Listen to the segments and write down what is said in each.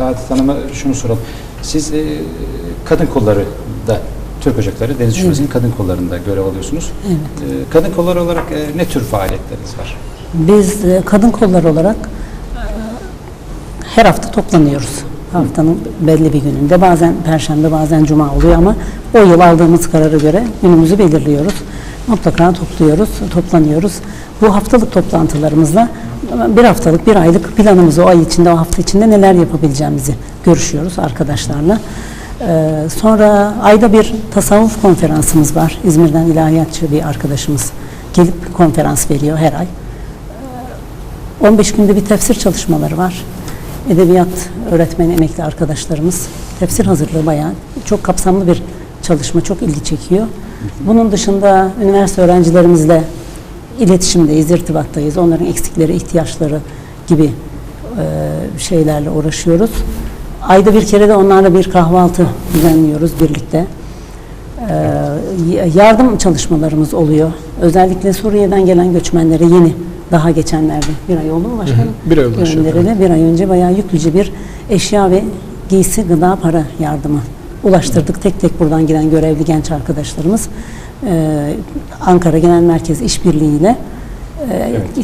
Saadet Hanım'a şunu soralım. Siz e, kadın kolları da Türk Ocakları Deniz Şubesi'nin kadın kollarında görev alıyorsunuz. Evet. E, kadın kolları olarak e, ne tür faaliyetleriniz var? Biz e, kadın kolları olarak e, her hafta toplanıyoruz. Haftanın belli bir gününde. Bazen perşembe, bazen cuma oluyor ama o yıl aldığımız karara göre günümüzü belirliyoruz. Mutlaka topluyoruz, toplanıyoruz. Bu haftalık toplantılarımızda bir haftalık, bir aylık planımızı o ay içinde, o hafta içinde neler yapabileceğimizi görüşüyoruz arkadaşlarla. Ee, sonra ayda bir tasavvuf konferansımız var. İzmir'den ilahiyatçı bir arkadaşımız gelip konferans veriyor her ay. 15 günde bir tefsir çalışmaları var. Edebiyat öğretmeni emekli arkadaşlarımız tefsir hazırlığı bayağı çok kapsamlı bir çalışma, çok ilgi çekiyor. Bunun dışında üniversite öğrencilerimizle iletişimdeyiz, irtibattayız. Onların eksikleri, ihtiyaçları gibi e, şeylerle uğraşıyoruz. Ayda bir kere de onlarla bir kahvaltı düzenliyoruz birlikte. Ee, yardım çalışmalarımız oluyor. Özellikle Suriye'den gelen göçmenlere yeni daha geçenlerde bir ay oldu mu başkanım? Bir ay oldu. Bir ay önce bayağı yüklüce bir eşya ve giysi, gıda, para yardımı ulaştırdık. Tek tek buradan giden görevli genç arkadaşlarımız e, Ankara Genel Merkez İşbirliği'yle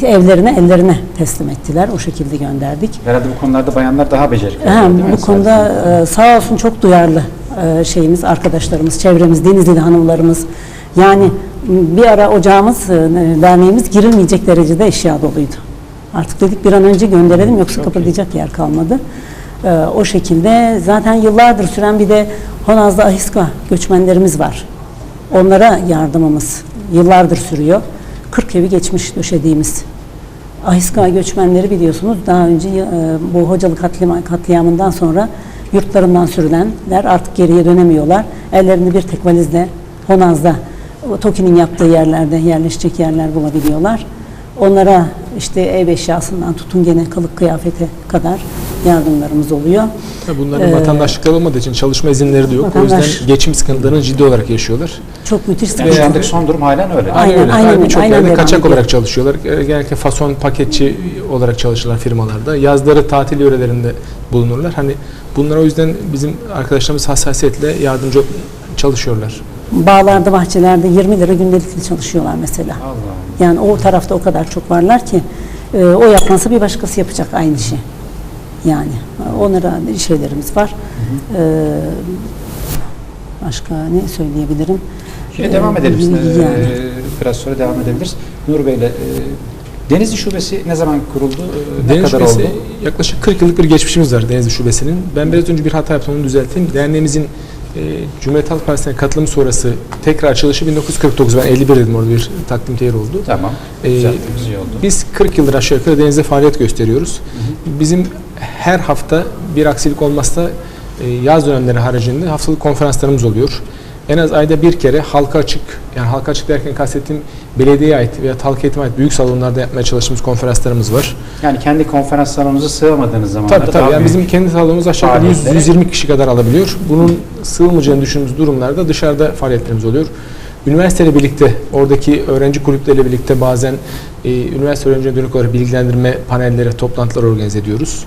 e, evlerine, ellerine teslim ettiler. O şekilde gönderdik. Herhalde bu konularda bayanlar daha becerikli. Ha, değil mi? bu konuda e, sağ olsun çok duyarlı e, şeyimiz, arkadaşlarımız, çevremiz, Denizli'li hanımlarımız. Yani bir ara ocağımız, e, derneğimiz girilmeyecek derecede eşya doluydu. Artık dedik bir an önce gönderelim yoksa kapatacak yer kalmadı. E, o şekilde zaten yıllardır süren bir de Honaz'da Ahiska göçmenlerimiz var. Onlara yardımımız yıllardır sürüyor. 40 evi geçmiş döşediğimiz Ahiska göçmenleri biliyorsunuz daha önce e, bu hocalık katliam, katliamından sonra yurtlarından sürülenler artık geriye dönemiyorlar. Ellerinde bir tek valizle Honaz'da TOKİ'nin yaptığı yerlerde yerleşecek yerler bulabiliyorlar. Onlara işte ev eşyasından tutun gene kılık kıyafete kadar yardımlarımız oluyor. Tabii Bunların Ee, vatandaşlıkları olmadığı için çalışma izinleri de yok. O vatandaş- yüzden geçim sıkıntılarını ciddi olarak yaşıyorlar. Çok müthiş Yani sıkıntı. şu andaki son durum halen öyle. Aynen, öyle. aynen Yani öyle, Birçok aynen yerde devam kaçak ediyor. olarak çalışıyorlar. Ee, Genellikle fason paketçi olarak çalışırlar firmalarda. Yazları tatil yörelerinde bulunurlar. Hani bunlara o yüzden bizim arkadaşlarımız hassasiyetle yardımcı çalışıyorlar. Bağlarda, bahçelerde 20 lira gündelikli çalışıyorlar mesela. Allah Allah. Yani o tarafta o kadar çok varlar ki e, o yapmasa bir başkası yapacak aynı işi. Yani onlara şeylerimiz var. E, başka ne söyleyebilirim? Yine devam E, edelim. Ee, Yani. Biraz sonra devam edebiliriz. Nur Bey'le e, Denizli Şubesi ne zaman kuruldu? E, ne Deniz kadar Şubesi oldu? yaklaşık 40 yıllık bir geçmişimiz var Denizli Şubesi'nin. Ben biraz önce bir hata yaptım onu düzelteyim. Derneğimizin e, Cumhuriyet Halk Partisi'ne katılım sonrası tekrar açılışı 1949. Ben 51 dedim orada bir takdim değeri oldu. Tamam. Ee, iyi oldu. Biz 40 yıldır aşağı yukarı denizde faaliyet gösteriyoruz. Bizim her hafta bir aksilik olmazsa e, yaz dönemleri haricinde haftalık konferanslarımız oluyor. En az ayda bir kere halka açık, yani halka açık derken kastettiğim belediyeye ait veya halk eğitime ait büyük salonlarda yapmaya çalıştığımız konferanslarımız var. Yani kendi konferans salonunuza sığamadığınız zamanlarda Tabii tabii. Yani bizim kendi salonumuz aşağı yukarı Faaliyetleri. 100, 120 kişi kadar alabiliyor. Bunun sığılmayacağını düşündüğümüz durumlarda dışarıda faaliyetlerimiz oluyor. Üniversiteyle birlikte, oradaki öğrenci kulüpleriyle birlikte bazen e, üniversite öğrencilerine dönük olarak bilgilendirme panelleri, toplantılar organize ediyoruz.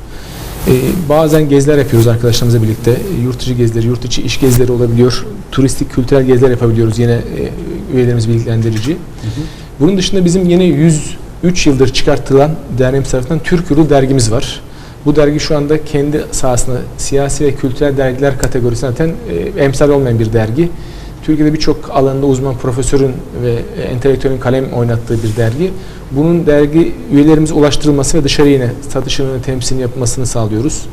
E, bazen geziler yapıyoruz arkadaşlarımızla birlikte. E, Yurt dışı gezileri, yurt içi iş gezileri olabiliyor. Turistik, kültürel geziler yapabiliyoruz yine e, üyelerimiz bilgilendirici. Bunun dışında bizim yine 103 yıldır çıkartılan derneğimiz tarafından Türk Yolu dergimiz var. Bu dergi şu anda kendi sahasında siyasi ve kültürel dergiler kategorisine zaten e, emsal olmayan bir dergi. Türkiye'de birçok alanda uzman profesörün ve e, entelektüelin kalem oynattığı bir dergi. Bunun dergi üyelerimize ulaştırılması ve dışarı yine satışını, temsilini yapılmasını sağlıyoruz.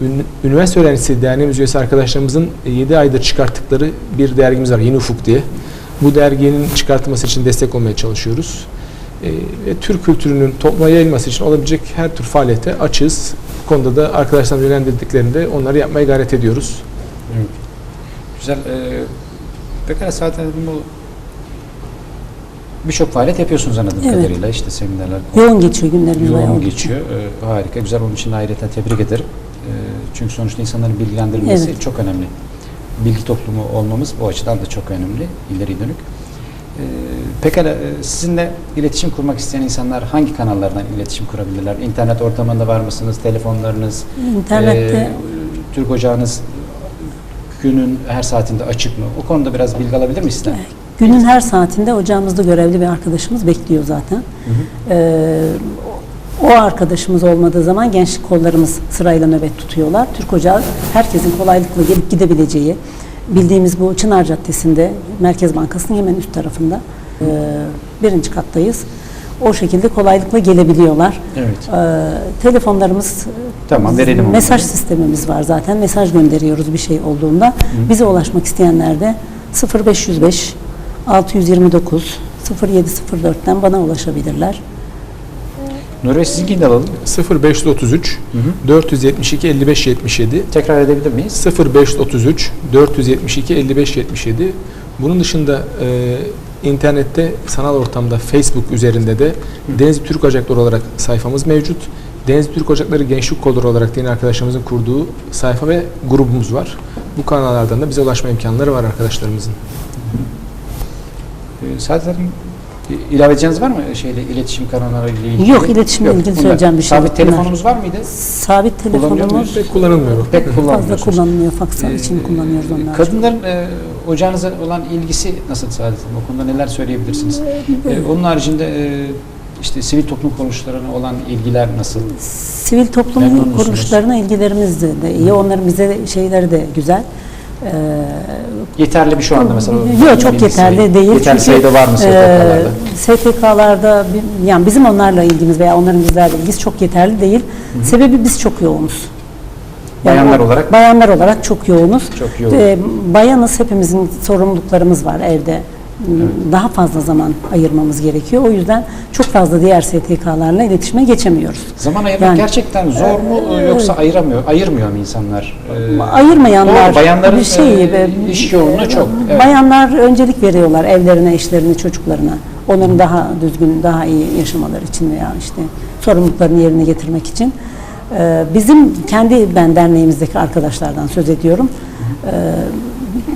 Ün- Üniversite öğrencisi derneğimiz üyesi arkadaşlarımızın 7 aydır çıkarttıkları bir dergimiz var Yeni Ufuk diye. Bu derginin çıkartılması için destek olmaya çalışıyoruz. Ee, ve Türk kültürünün topluma yayılması için olabilecek her tür faaliyete açığız. Bu konuda da arkadaşlarım yönlendirdiklerinde onları yapmaya gayret ediyoruz. Evet. Güzel. E, pekala zaten bu birçok faaliyet yapıyorsunuz anladığım Evet. kadarıyla. İşte seminerler, Yoğun geçiyor günlerimiz yoğun geçiyor. E, harika. Güzel. Onun için ayrıca tebrik ederim. E, çünkü sonuçta insanların bilgilendirilmesi Evet. çok önemli. Bilgi toplumu olmamız bu açıdan da çok önemli. ileri dönük. E, pekala e, sizinle iletişim kurmak isteyen insanlar hangi kanallardan iletişim kurabilirler? İnternet ortamında var mısınız? Telefonlarınız? İnternette e, Türk Ocağınız günün her saatinde açık mı? O konuda biraz bilgi alabilir miyiz sizden? günün her saatinde ocağımızda görevli bir arkadaşımız bekliyor zaten. Ee, o arkadaşımız olmadığı zaman gençlik kollarımız sırayla nöbet tutuyorlar. Türk Ocağı herkesin kolaylıkla gelip gidebileceği, bildiğimiz bu Çınar Caddesi'nde Merkez Bankası'nın hemen üst tarafında ee, birinci kattayız. O şekilde kolaylıkla gelebiliyorlar. Evet. Ee, telefonlarımız Tamam, verelim onları. mesaj sistemimiz var zaten. Mesaj gönderiyoruz bir şey olduğunda. Bize ulaşmak isteyenler de 0505 629 0704'ten bana ulaşabilirler. Nuri Bey sizinkini de alalım. 0533 472 55 77 Tekrar edebilir miyiz? 0533 472 55 77 bunun dışında e, internette sanal ortamda Facebook üzerinde de Denizli Türk Ocakları olarak sayfamız mevcut. Denizli Türk Ocakları Gençlik Kolları olarak yeni arkadaşlarımızın kurduğu sayfa ve grubumuz var. Bu kanallardan da bize ulaşma imkanları var arkadaşlarımızın. Ee, Hanım i- ilave edeceğiniz var mı şeyle iletişim kanalları ile ilgili? Yok, iletişimle ilgili bunlar. söyleyeceğim bir şey Sabit telefonumuz var mıydı? Sabit telefonumuz? Pek kullanılmıyor. Pek fazla kullanmıyorsunuz. kullanılıyor. Faksa için Ee, kullanıyoruz onlar. Kadınların e, ocağınıza olan ilgisi nasıl Saadet Hanım? O konuda neler söyleyebilirsiniz? Ee, onun haricinde e, işte sivil toplum kuruluşlarına olan ilgiler nasıl? Sivil toplum kuruluşlarına ilgilerimiz de, de iyi. Onların bize şeyleri de güzel. Ee, Yeterli bir şu anda mesela? Yok çok yeterli değil. Yeterli Çünkü, sayıda var mı e, STK'larda? STK'larda bi- yani bizim onlarla ilgimiz veya onların bizlerle ilgisi çok yeterli değil. Sebebi biz çok yoğunuz. Bayanlar o- olarak? Bayanlar olarak çok yoğunuz. Çok yoğun. E, bayanız hepimizin sorumluluklarımız var evde. Daha fazla zaman ayırmamız gerekiyor. O yüzden çok fazla diğer STK'larla iletişime geçemiyoruz. Zaman ayırmak Yani- gerçekten zor mu e, yoksa ayıramıyor, ayırmıyor mu insanlar? Ee, Ayırmayanlar Doğru, bayanların bir şey e, iş yoğunluğu çok. Evet. Bayanlar öncelik veriyorlar evlerine, eşlerine, çocuklarına. Onların daha düzgün, daha iyi yaşamaları için veya işte sorumluluklarını yerine getirmek için. Ee, Bizim kendi ben derneğimizdeki arkadaşlardan söz ediyorum. Ee,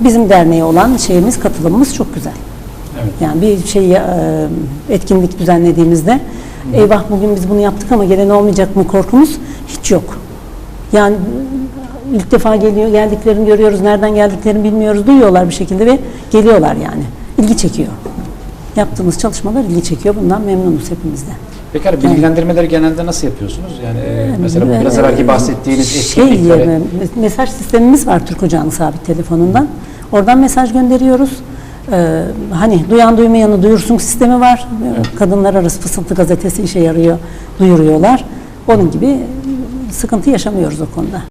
Bizim derneğe olan şeyimiz, katılımımız çok güzel. Evet. Yani bir şey e, etkinlik düzenlediğimizde eyvah bugün biz bunu yaptık ama gelen olmayacak mı korkumuz hiç yok. Yani ilk defa geliyor, geldiklerini görüyoruz, nereden geldiklerini bilmiyoruz, duyuyorlar bir şekilde ve geliyorlar yani. İlgi çekiyor. Yaptığımız çalışmalar ilgi çekiyor. Bundan memnunuz hepimizden. Pekala bilgilendirmeleri genelde nasıl yapıyorsunuz? Yani e, mesela bu Ee, biraz evvelki bahsettiğiniz şey, etkinliklere. e, mesaj sistemimiz var Türk Ocağı'nın sabit telefonundan. Oradan mesaj gönderiyoruz. Ee, hani duyan duymayanı duyursun sistemi var. Kadınlar arası fısıltı gazetesi işe yarıyor, duyuruyorlar. Onun gibi sıkıntı yaşamıyoruz o konuda.